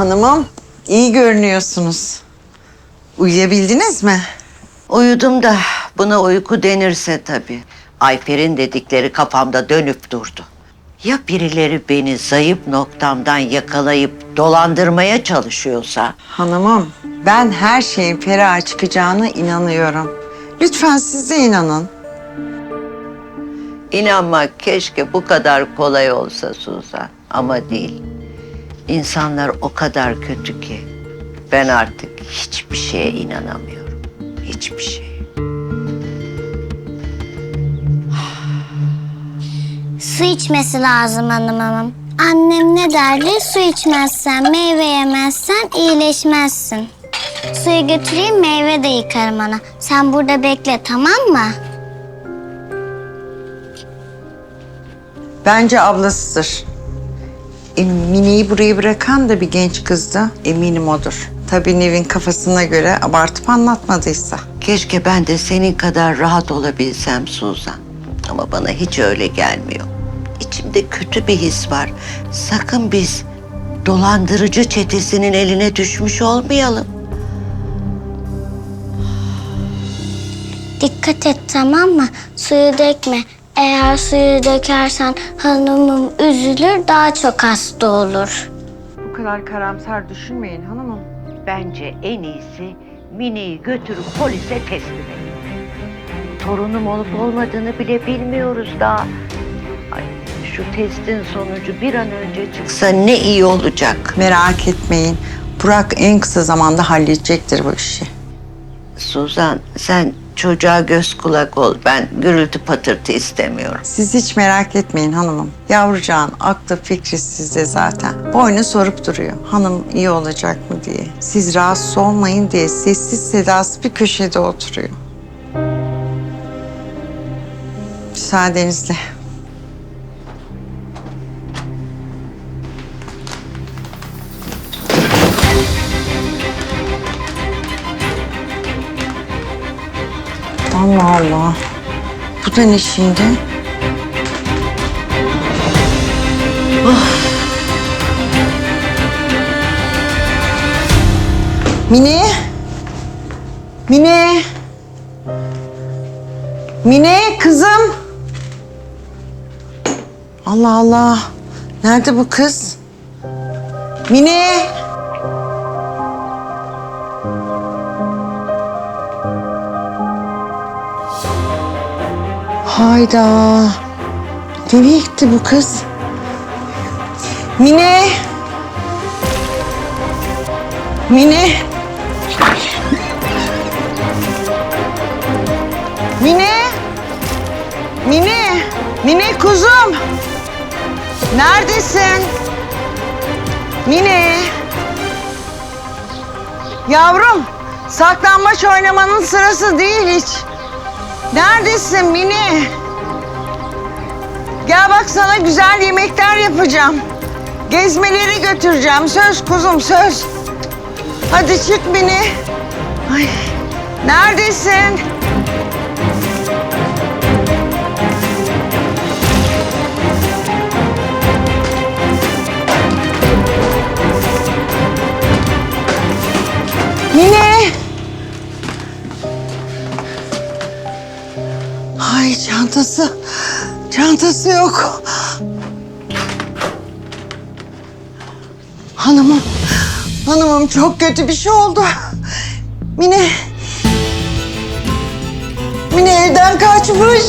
Hanımım, iyi görünüyorsunuz. Uyuyabildiniz mi? Uyudum da buna uyku denirse tabii. Ayfer'in dedikleri kafamda dönüp durdu. Ya birileri beni zayıf noktamdan yakalayıp dolandırmaya çalışıyorsa? Hanımım, ben her şeyin ferah çıkacağına inanıyorum. Lütfen siz de inanın. İnanmak keşke bu kadar kolay olsa Suzan. Ama değil. İnsanlar o kadar kötü ki ben artık hiçbir şeye inanamıyorum. Hiçbir şeye. Su içmesi lazım hanımım. Annem ne derdi? Su içmezsen, meyve yemezsen iyileşmezsin. Suyu götüreyim meyve de yıkarım ana. Sen burada bekle tamam mı? Bence ablasıdır. E, Mine'yi buraya bırakan da bir genç kızdı. Eminim odur. Tabii Nevin kafasına göre abartıp anlatmadıysa. Keşke ben de senin kadar rahat olabilsem Suzan. Ama bana hiç öyle gelmiyor. İçimde kötü bir his var. Sakın biz dolandırıcı çetesinin eline düşmüş olmayalım. Dikkat et tamam mı? Suyu dökme. Eğer suyu dökersen hanımım üzülür daha çok hasta olur. Bu kadar karamsar düşünmeyin hanımım. Bence en iyisi Mine'yi götürüp polise teslim edin. Torunum olup olmadığını bile bilmiyoruz daha. Ay, şu testin sonucu bir an önce çıksa ne iyi olacak. Merak etmeyin. Burak en kısa zamanda halledecektir bu işi. Suzan sen çocuğa göz kulak ol. Ben gürültü patırtı istemiyorum. Siz hiç merak etmeyin hanımım. Yavrucağın aklı fikri sizde zaten. Boynu sorup duruyor. Hanım iyi olacak mı diye. Siz rahatsız olmayın diye sessiz sedasız bir köşede oturuyor. Müsaadenizle. Allah Allah. Bu da ne şimdi? Mine? Mine? Mine kızım? Allah Allah. Nerede bu kız? Mine? Hayda. Nereye gitti bu kız? Mine? Mine? Mine? Mine? Mine kuzum? Neredesin? Mine? Yavrum, saklambaç oynamanın sırası değil hiç. Neredesin Mine? Gel bak sana güzel yemekler yapacağım. Gezmeleri götüreceğim. Söz kuzum söz. Hadi çık Mine. Ay, neredesin? Ay çantası. Çantası yok. Hanımım. Hanımım çok kötü bir şey oldu. Mine. Mine evden kaçmış.